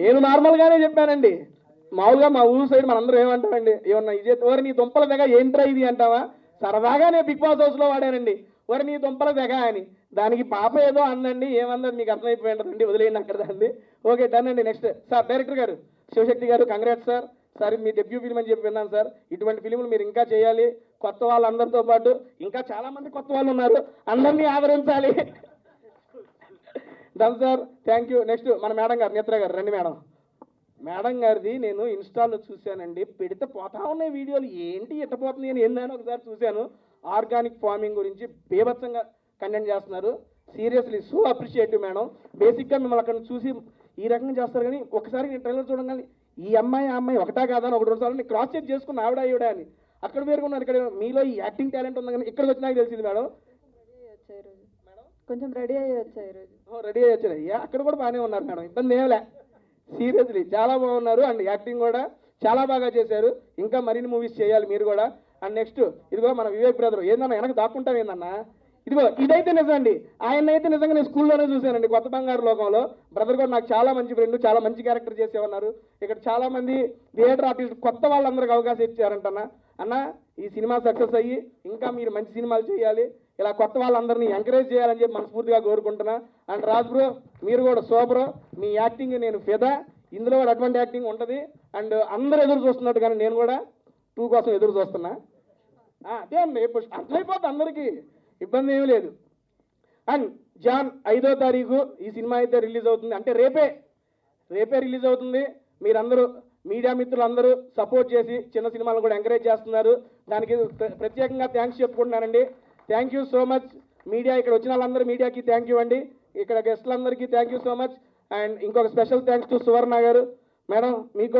నేను నార్మల్గానే చెప్పానండి. మామూలుగా మా ఊరు సైడ్ మనందరం ఏమంటామండి ఏమన్నా ఇదే ఓరి నీ దుంపల తెగ ఏంట్రా ఇది? అంటావా? సరదాగా నేను బిగ్ బాస్ హౌస్లో వాడానండి. ఓరి నీ దుంపల తెగ అని. దానికి పాప ఏదో అందండి ఏమన్నది మీకు అర్థమైపోయిందండి వదిలేయండి అక్కడ దాన్ని. ఓకే డన్ అండి నెక్స్ట్ సార్ డైరెక్టర్ గారు శివశక్తి గారు కంగ్రాట్స్ సార్. సార్ మీ డెబ్యూ ఫిల్మ్ అని చెప్పి విన్నాను సార్. ఇటువంటి ఫిలింలు మీరు ఇంకా చేయాలి. కొత్త వాళ్ళందరితో పాటు ఇంకా చాలామంది కొత్త వాళ్ళు ఉన్నారు. అందరినీ ఆదరించాలి. Done sir thank you next మన మేడం గారు నిత్ర గారు రండి మేడం. మేడం గారిది నేను ఇన్స్టాలో చూశానండి. పెడితే పోతా ఉన్నాయి వీడియోలు. ఏంటి ఎట్టపోతుంది అని ఏందని ఒకసారి చూశాను. ఆర్గానిక్ ఫార్మింగ్ గురించి బీభత్సంగా కంటెంట్ చేస్తున్నారు. Seriously so appreciative madam. బేసిక్గా మిమ్మల్ని అక్కడ చూసి ఈ రకంగా చేస్తారు కానీ ఒకసారి నేను ట్రైలర్ చూడగానే ఈ అమ్మాయి ఆ అమ్మాయి ఒకటా కాదా అని ఒకటి రెండు సార్లు నేను క్రాస్ చెక్ చేసుకున్న ఆవిడ ఈవిడ అని. అక్కడ పేరుకున్నారు ఇక్కడ మీలో ఈ యాక్టింగ్ టాలెంట్ ఉంది కానీ ఇక్కడికి వచ్చినాక తెలిసింది మేడం. కొంచెం రెడీ అయ్యి వచ్చాయి ఈరోజు రెడీ అయ్యి వచ్చాయి అయ్యా అక్కడ కూడా బాగానే ఉన్నారు మేడం. ఇబ్బంది ఏమలే సీరియస్లీ చాలా బాగున్నారు అండ్ యాక్టింగ్ కూడా చాలా బాగా చేశారు. ఇంకా మరిన్ని మూవీస్ చేయాలి మీరు కూడా. అండ్ నెక్స్ట్ ఇదిగో మన వివేక్ బ్రదర్. ఏందన్నా వెనక దాక్కుంటాం ఏందన్నా? ఇదిగో ఇదైతే నిజం అండి. ఆయన అయితే నిజంగా నేను స్కూల్లోనే చూశానండి కొత్త బంగారు లోకంలో. బ్రదర్ కూడా నాకు చాలా మంచి ఫ్రెండ్ చాలా మంచి క్యారెక్టర్ చేసే ఉన్నారు ఇక్కడ చాలా మంది థియేటర్ ఆర్టిస్ట్ కొత్త వాళ్ళందరికీ అవకాశం ఇచ్చారంటన్నా. అన్న ఈ సినిమా సక్సెస్ అయ్యి ఇంకా మీరు మంచి సినిమాలు చేయాలి. ఇలా కొత్త వాళ్ళందరినీ ఎంకరేజ్ చేయాలని చెప్పి మనస్ఫూర్తిగా కోరుకుంటున్నా. అండ్ రాజ్ బ్రో మీరు కూడా సోబ్రో మీ యాక్టింగ్ నేను ఫిదా. ఇందులో కూడా అటువంటి యాక్టింగ్ ఉంటుంది. అండ్ అందరూ ఎదురు చూస్తున్నట్టు కానీ నేను కూడా టూ కోసం ఎదురు చూస్తున్నా. అదే అండి ఇప్పుడు అట్లయిపోతుంది అందరికీ. ఇబ్బంది ఏమీ లేదు. అండ్ జాన్ ఐదో తారీఖు ఈ సినిమా అయితే రిలీజ్ అవుతుంది. అంటే రేపే రేపే రిలీజ్ అవుతుంది. మీరందరూ మీడియా మిత్రులందరూ సపోర్ట్ చేసి చిన్న సినిమాలు కూడా ఎంకరేజ్ చేస్తున్నారు. దానికి ప్ర- ప్రత్యేకంగా thanks చెప్పుకుంటున్నానండి. Thank you so much media ఇక్కడ వచ్చిన వాళ్ళందరూ మీడియాకి థ్యాంక్ యూ అండి. ఇక్కడ గెస్ట్లందరికీ thank you so much and ఇంకొక స్పెషల్ థ్యాంక్స్ టు సువర్ణ గారు. మేడం మీకు